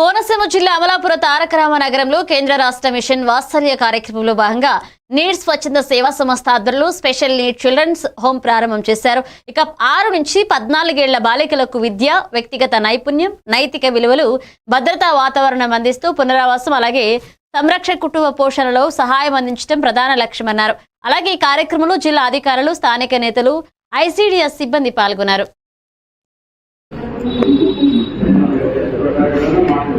కోనసీమ జిల్లా అమలాపుర తారకరామ నగరంలో కేంద్ర రాష్ట్ర మిషన్ వాత్సల్య కార్యక్రమంలో భాగంగా నీడ్స్ స్వచ్ఛంద సేవా సంస్థ ఆధ్వర్యంలో స్పెషల్ నీడ్ చిల్డ్రన్స్ హోమ్ ప్రారంభం చేశారు. ఇక ఆరు నుంచి పద్నాలుగేళ్ళ బాలికలకు విద్య వ్యక్తిగత నైపుణ్యం నైతిక విలువలు భద్రతా వాతావరణం అందిస్తూ పునరావాసం అలాగే సంరక్షణ కుటుంబ పోషణలో సహాయం అందించడం ప్రధాన లక్ష్యమన్నారు. అలాగే ఈ కార్యక్రమంలో జిల్లా అధికారులు స్థానిక నేతలు ఐసీడీఎస్ సిబ్బంది పాల్గొన్నారు.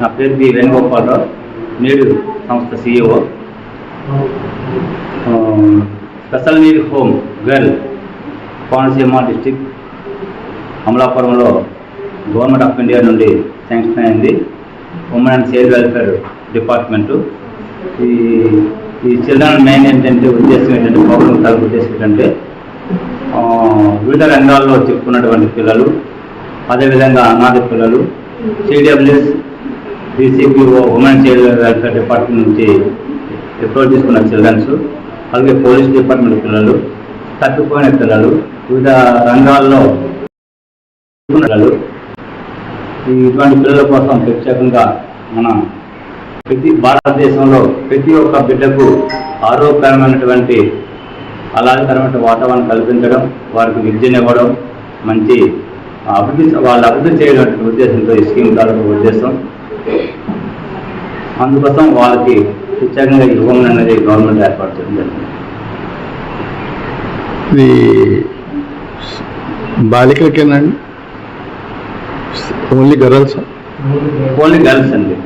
నా పేరు బి వేణుగోపాలరావు నేడు సంస్థ CEO special need home girl Konaseema district అమలాపురంలో గవర్నమెంట్ ఆఫ్ ఇండియా నుండి శాంక్షన్ అయింది. Women and child welfare department. ఈ ఈ చిల్డ్రన్ మెయిన్ ఏంటంటే ఉద్దేశం ఏంటంటే ప్రాబ్లం తాలూకు ఉద్దేశం ఏంటంటే వివిధ రంగాల్లో చెప్పుకున్నటువంటి పిల్లలు అదేవిధంగా అనాథ పిల్లలు CWS BCPO women child welfare department నుంచి రిపోర్ట్ తీసుకున్న చిల్డ్రన్స్ అలాగే పోలీస్ డిపార్ట్మెంట్ పిల్లలు తప్పిపోయిన పిల్లలు వివిధ రంగాల్లో పిల్లలు. ఇటువంటి పిల్లల కోసం ప్రత్యేకంగా మన ప్రతి భారతదేశంలో ప్రతి ఒక్క బిడ్డకు ఆరోగ్యకరమైనటువంటి ఆహ్లాదకరమైన వాతావరణం కల్పించడం వారికి విద్యనివ్వడం మంచి అభివృద్ధి వాళ్ళు అభివృద్ధి చేయడం ఉద్దేశంతో ఈ స్కీమ్ తాలూకు ఉద్దేశం. అందుకోసం వాళ్ళకి ప్రత్యేకంగా ఈ హోమ్ అనేది గవర్నమెంట్ ఏర్పాటు చేయడం జరిగింది. ఇది బాలికలకేనండి ఓన్లీ గర్ల్స్? ఓన్లీ గర్ల్స్ అండి.